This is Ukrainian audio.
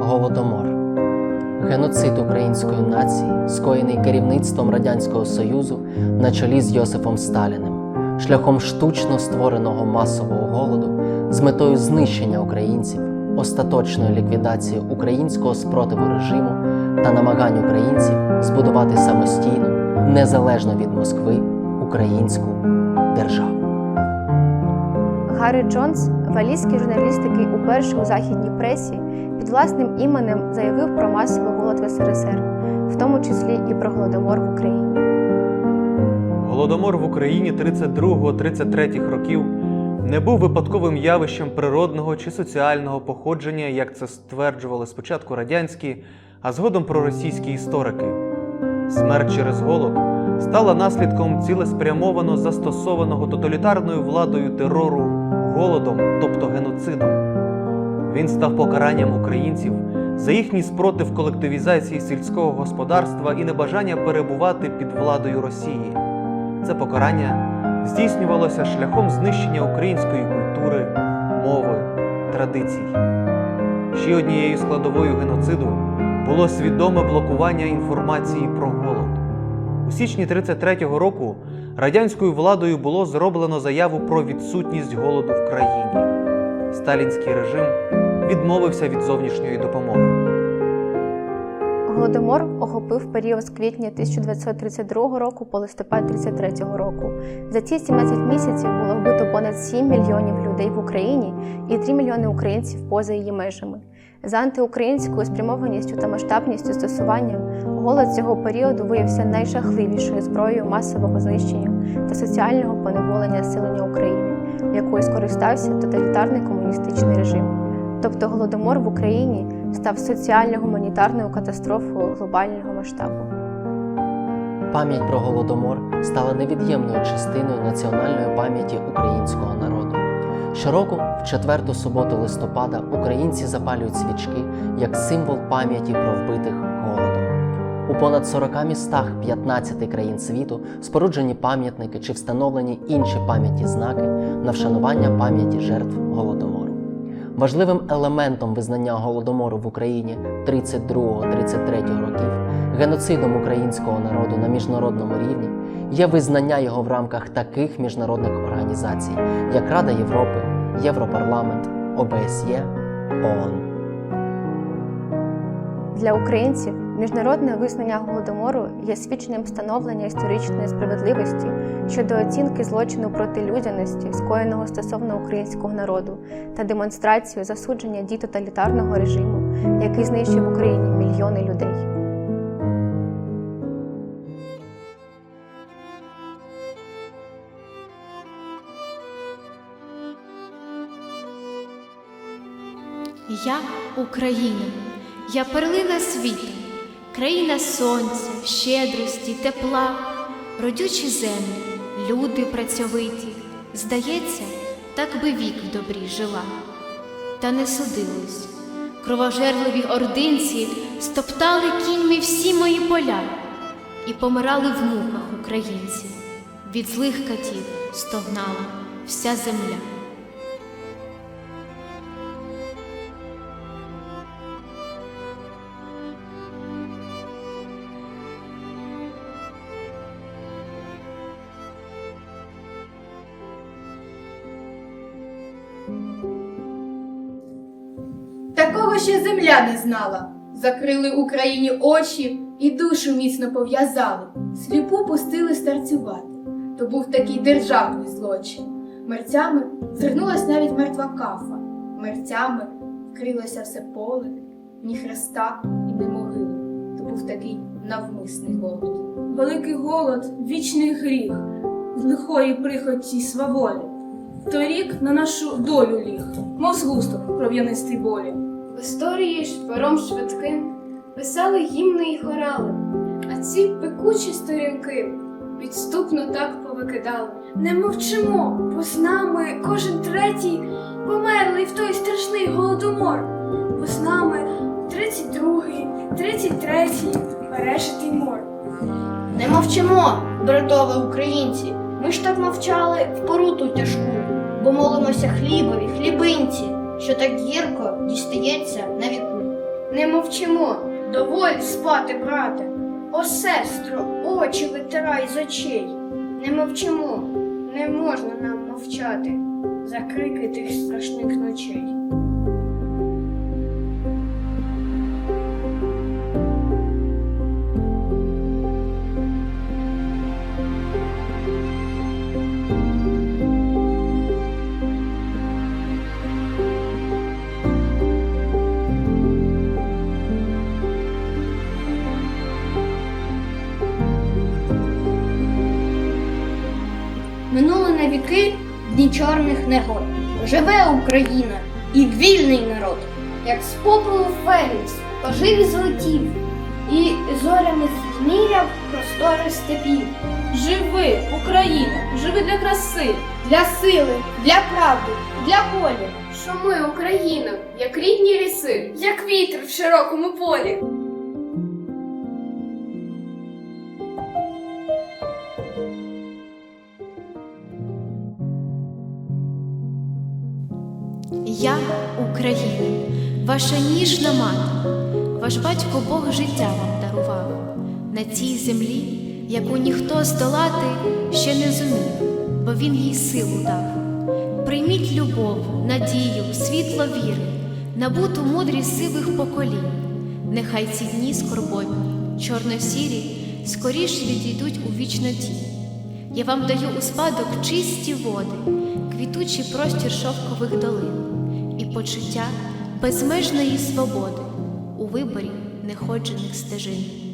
Голодомор геноцид української нації, скоєний керівництвом Радянського Союзу на чолі з Йосифом Сталіним, шляхом штучно створеного масового голоду з метою знищення українців, остаточної ліквідації українського спротиву режиму та намагань українців збудувати самостійну, незалежно від Москви, українську державу. Гаррі Джонс, валійський журналіст, який уперше у західній пресі під власним іменем заявив про масовий голод в СРСР, в тому числі і про голодомор в Україні. Голодомор в Україні 32-33 років не був випадковим явищем природного чи соціального походження, як це стверджували спочатку радянські, а згодом проросійські історики. Смерть через голод стала наслідком цілеспрямовано застосованого тоталітарною владою терору голодом, тобто геноцидом. Він став покаранням українців за їхній спротив колективізації сільського господарства і небажання перебувати під владою Росії. Це покарання здійснювалося шляхом знищення української культури, мови, традицій. Ще однією складовою геноциду було свідоме блокування інформації про голод. У січні 33-го року радянською владою було зроблено заяву про відсутність голоду в країні. Сталінський режим відмовився від зовнішньої допомоги. Голодомор охопив період з квітня 1932 року по листопад 1933 року. За ці 17 місяців було вбито понад 7 мільйонів людей в Україні і 3 мільйони українців поза її межами. За антиукраїнською спрямованістю та масштабністю застосування голод цього періоду виявився найжахливішою зброєю масового знищення та соціального поневолення населення України, якою скористався тоталітарний комуністичний режим. Тобто голодомор в Україні став соціально-гуманітарною катастрофою глобального масштабу. Пам'ять про голодомор стала невід'ємною частиною національної пам'яті українського народу. Щороку, в четверту суботу листопада, українці запалюють свічки як символ пам'яті про вбитих голодом. У понад 40 містах 15 країн світу споруджені пам'ятники чи встановлені інші пам'ятні знаки на вшанування пам'яті жертв голодомору. Важливим елементом визнання голодомору в Україні 32-33 років, геноцидом українського народу на міжнародному рівні, є визнання його в рамках таких міжнародних організацій, як Рада Європи, Європарламент, ОБСЄ, ООН. Для українців міжнародне визнання голодомору є свідченням встановлення історичної справедливості щодо оцінки злочину проти людяності, скоєного стосовно українського народу, та демонстрацією засудження дій тоталітарного режиму, який знищив в Україні мільйони людей. Я Україна, я перлина світу, країна сонця, щедрості, тепла, родючі землі, люди працьовиті. Здається, так би вік в добрі жила. Та не судилось. Кровожерливі ординці стоптали кіньми всі мої поля і помирали в муках українці. Від злих катів стогнала вся земля. Такого ще земля не знала. Закрили Україні очі і душу міцно пов'язали. Сліпу пустили старцювати. То був такий державний злочин. Мерцями звернулась навіть мертва кафа. Мерцями вкрилося все поле, ні хреста і ні могили. То був такий навмисний голод. Великий голод вічний гріх, з лихої прихоті сваволі. Торік на нашу долю ліг, мов згусток кров'янистий болі. В історії шпаром швидким писали гімни й хорали, а ці пекучі сторінки підступно так повикидали. Не мовчимо, бо з нами кожен третій померлий в той страшний голодомор. Бо з нами 32-й, 33-й пережитий мор. Не мовчимо, братове українці. Ми ж так мовчали в поруту тяжку, бо молимося хлібові, хлібинці, що так гірко дістається на віку. Не мовчимо, Доволі спати, брате. О, сестро, очі витирай з очей. не мовчимо, не можна нам мовчати за крики тих страшних ночей. Віки дні чорних негод. Живе Україна і вільний народ. Як з попелу Фенікс пожив і злетів, і зорями зміряв простори степів. Живи, Україна, живи для краси. Для сили, для правди, для волі. Що ми, Україна, як рідні ліси, як вітер в широкому полі. Я Україна, ваша ніжна мати, ваш батько Бог життя вам дарував на цій землі, яку ніхто здолати ще не зумів, бо він їй силу дав. Прийміть любов, надію, світло віри, набуту мудрість сивих поколінь. Нехай ці дні скорботні, чорно-сірі, скоріш відійдуть у вічноті. Я вам даю у спадок чисті води, квітучий простір шовкових долин почуття безмежної свободи у виборі неходжених стежин.